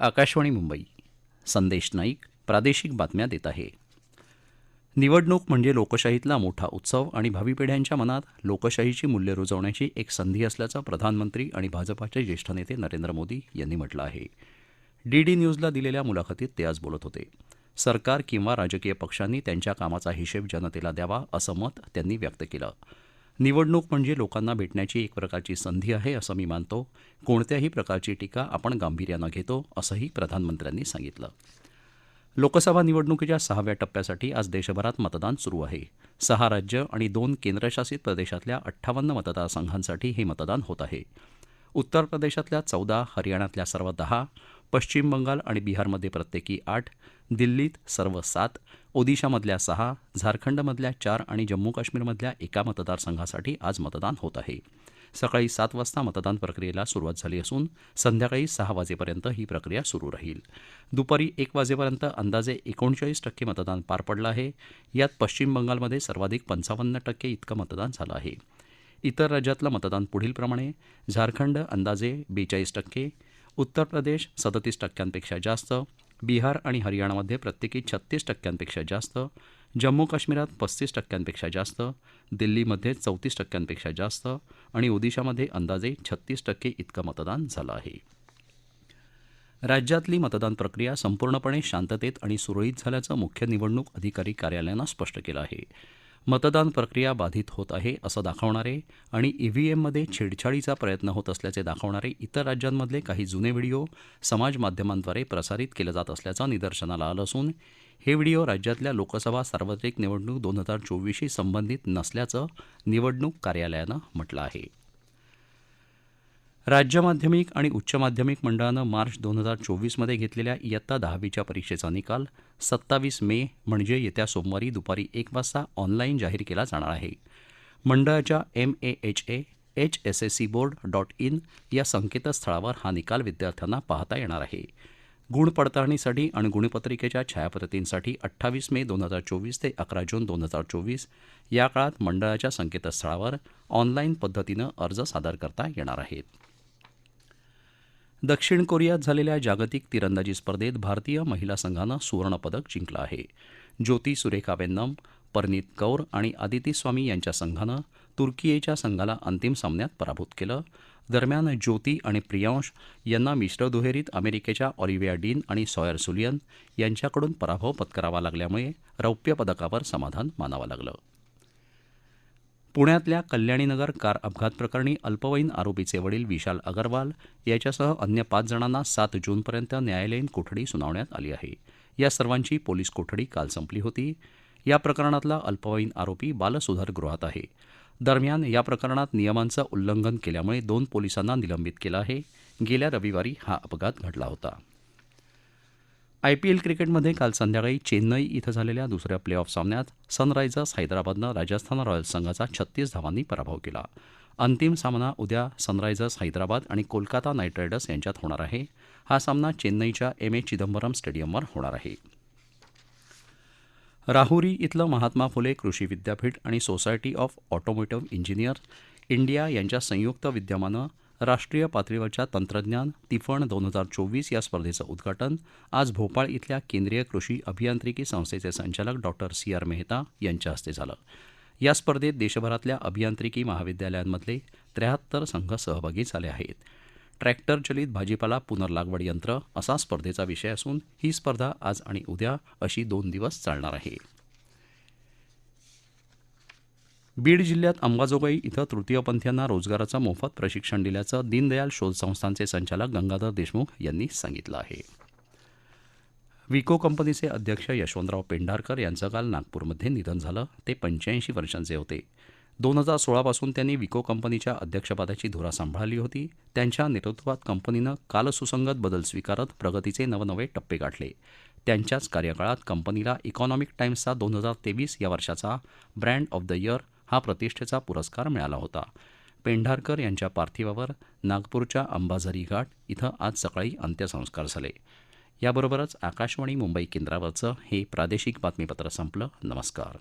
आकाशवाणी मुंबई. संदेश नाईक प्रादेशिक बातम्या देत आहे. निवडणूक म्हणजे लोकशाहीतला मोठा उत्सव आणि भावी पिढ्यांच्या मनात लोकशाहीची मूल्य रुजवण्याची एक संधी असल्याचं प्रधानमंत्री आणि भाजपाचे ज्येष्ठ नेते नरेंद्र मोदी यांनी म्हटलं आहे. डी डी न्यूजला दिलेल्या मुलाखतीत ते आज बोलत होते. सरकार किंवा राजकीय पक्षांनी त्यांच्या कामाचा हिशेब जनतेला द्यावा असं मत त्यांनी व्यक्त केलं. निवडणूक म्हणजे लोकांना भेटण्याची एक प्रकारची संधी आहे असं मी मानतो. कोणत्याही प्रकारची टीका आपण गांभीर्यानं घेतो असंही प्रधानमंत्र्यांनी सांगितलं. लोकसभा निवडणुकीच्या सहाव्या टप्प्यासाठी आज देशभरात मतदान सुरू आहे. सहा राज्य आणि दोन केंद्रशासित प्रदेशातल्या अठ्ठावन्न मतदारसंघांसाठी हे मतदान होत आहे. उत्तर प्रदेशातल्या चौदा हरियाणातल्या सर्व दहा पश्चिम बंगाल आणि बिहारमध्ये प्रत्येकी आठ दिल्लीत सर्व सात ओदिशामधल्या सहा झारखंडमधल्या चार आणि जम्मू काश्मीरमधल्या एका मतदारसंघासाठी आज मतदान होत आहे. सकाळी सात वाजता मतदान प्रक्रियेला सुरुवात झाली असून संध्याकाळी सहा वाजेपर्यंत ही प्रक्रिया सुरू राहील. दुपारी एक वाजेपर्यंत अंदाजे एकोणचाळीस टक्के मतदान पार पडलं आहे. यात पश्चिम बंगालमध्ये सर्वाधिक पंचावन्न टक्के इतकं मतदान झालं आहे. इतर राज्यातलं मतदान पुढीलप्रमाणे झारखंड अंदाजे बेचाळीस टक्के उत्तर प्रदेश सदतीस टक्क्यांपेक्षा जास्त बिहार आणि हरियाणामध्ये प्रत्येकी छत्तीस टक्क्यांपेक्षा जास्त जम्मू काश्मीरात पस्तीस टक्क्यांपेक्षा जास्त दिल्लीमध्ये चौतीस टक्क्यांपेक्षा जास्त आणि ओदिशामध्ये अंदाजे छत्तीस टक्के इतकं मतदान झालं आहे. राज्यातली मतदान प्रक्रिया संपूर्णपणे शांततेत आणि सुरळीत झाल्याचं मुख्य निवडणूक अधिकारी कार्यालयानं स्पष्ट केलं आहे. मतदान प्रक्रिया बाधित होत आहे असं दाखवणारे आणि ईव्हीएममध्ये छेडछाडीचा प्रयत्न होत असल्याचे दाखवणारे इतर राज्यांमधले काही जुने व्हिडिओ समाज माध्यमांद्वारे प्रसारित केले जात असल्याचं निदर्शनाला आलं असून हे व्हिडिओ राज्यातल्या लोकसभा सार्वत्रिक निवडणूक दोन हजार चोवीसशी संबंधित नसल्याचं निवडणूक कार्यालयानं म्हटलं आहे. राज्य माध्यमिक आणि उच्च माध्यमिक मंडळानं मार्च दोन हजार चोवीसमध्ये घेतलेल्या इयत्ता दहावीच्या परीक्षेचा निकाल सत्तावीस मे म्हणजे येत्या सोमवारी दुपारी एक वाजता ऑनलाईन जाहीर केला जाणार आहे. मंडळाच्या M A H A H S S C board dot in या संकेतस्थळावर हा निकाल विद्यार्थ्यांना पाहता येणार आहे. गुण पडताळणीसाठी आणि गुणपत्रिकेच्या छायाप्रतींसाठी अठ्ठावीस मे दोन हजार चोवीस ते अकरा जून दोन हजार चोवीस या काळात मंडळाच्या संकेतस्थळावर ऑनलाईन पद्धतीनं अर्ज सादर करता येणार आहेत. दक्षिण कोरियात झालेल्या जागतिक तिरंदाजी स्पर्धेत भारतीय महिला संघानं सुवर्णपदक जिंकलं आहे. ज्योती सुरेखा वेन्नम परनीत कौर आणि आदिती स्वामी यांच्या संघानं तुर्कीयेच्या संघाला अंतिम सामन्यात पराभूत केलं. दरम्यान ज्योती आणि प्रियांश यांना मिश्र दुहेरीत अमेरिकेच्या ऑलिव्हिया डीन आणि सॉयर सुलियन यांच्याकडून पराभव पत्करावा लागल्यामुळे रौप्य पदकावर समाधान मानावं लागलं. पुण्यातल्या कल्याणीनगर कार अपघात प्रकरणी अल्पवयीन आरोपीचे वडील विशाल अगरवाल याच्यासह अन्य पाच जणांना सात जूनपर्यंत न्यायालयीन कोठडी सुनावण्यात आली आहे. या सर्वांची पोलीस कोठडी काल संपली होती. या प्रकरणातला अल्पवयीन आरोपी बालसुधारगृहात आहे. दरम्यान या प्रकरणात नियमांचं उल्लंघन केल्यामुळे दोन पोलिसांना निलंबित केलं आहे. गेल्या रविवारी हा अपघात घडला होता. आयपीएल क्रिकेटमध्ये काल संध्याकाळी चेन्नई इथं झालेल्या दुसऱ्या प्ले ऑफ सामन्यात सनरायझर्स हैदराबादनं राजस्थान रॉयल्स संघाचा छत्तीस धावांनी पराभव केला. अंतिम सामना उद्या सनरायझर्स हैदराबाद आणि कोलकाता नाईट रायडर्स यांच्यात होणार आहे. हा सामना चेन्नईच्या एम ए चिदंबरम स्टेडियमवर होणार आहे. राहुरी इथलं महात्मा फुले कृषी विद्यापीठ आणि society of automotive engineer India यांच्या संयुक्त विद्यमानं राष्ट्रीय पातळीवरच्या तंत्रज्ञान तिफण दोन हजार चोवीस या स्पर्धेचं उद्घाटन आज भोपाळ इथल्या केंद्रीय कृषी अभियांत्रिकी संस्थेचे संचालक डॉक्टर सी आर मेहता यांच्या हस्ते झालं. या स्पर्धेत देशभरातल्या अभियांत्रिकी महाविद्यालयांमधले त्र्याहत्तर संघ सहभागी झाले आहेत. ट्रॅक्टर चलित भाजीपाला पुनर्लागवड यंत्र असा स्पर्धेचा विषय असून ही स्पर्धा आज आणि उद्या अशी दोन दिवस चालणार आहे. बीड जिल्ह्यात अंबाजोगाई इथं तृतीयपंथीयांना रोजगाराचं मोफत प्रशिक्षण दिल्याचं दीनदयाल शोध संस्थानचे संचालक गंगाधर देशमुख यांनी सांगितलं आहे. विको कंपनीचे अध्यक्ष यशवंतराव पेंढारकर यांचं काल नागपूरमध्ये निधन झालं. ते पंच्याऐंशी वर्षांचे होते. दोन हजार सोळापासून त्यांनी विको कंपनीच्या अध्यक्षपदाची धुरा सांभाळली होती. त्यांच्या नेतृत्वात कंपनीनं कालसुसंगत बदल स्वीकारत प्रगतीचे नवनवे टप्पे गाठले. त्यांच्याच कार्यकाळात कंपनीला इकॉनॉमिक टाईम्सचा दोन हजार तेवीस या वर्षाचा ब्रँड ऑफ द इयर हा प्रतिष्ठेचा पुरस्कार मिळाला होता. पेंढारकर यांच्या पार्थिवावर नागपूरच्या अंबाझरी घाट इथं आज सकाळी अंत्यसंस्कार झाले. याबरोबरच आकाशवाणी मुंबई केंद्रावरचं हे प्रादेशिक बातमीपत्र संपलं. नमस्कार.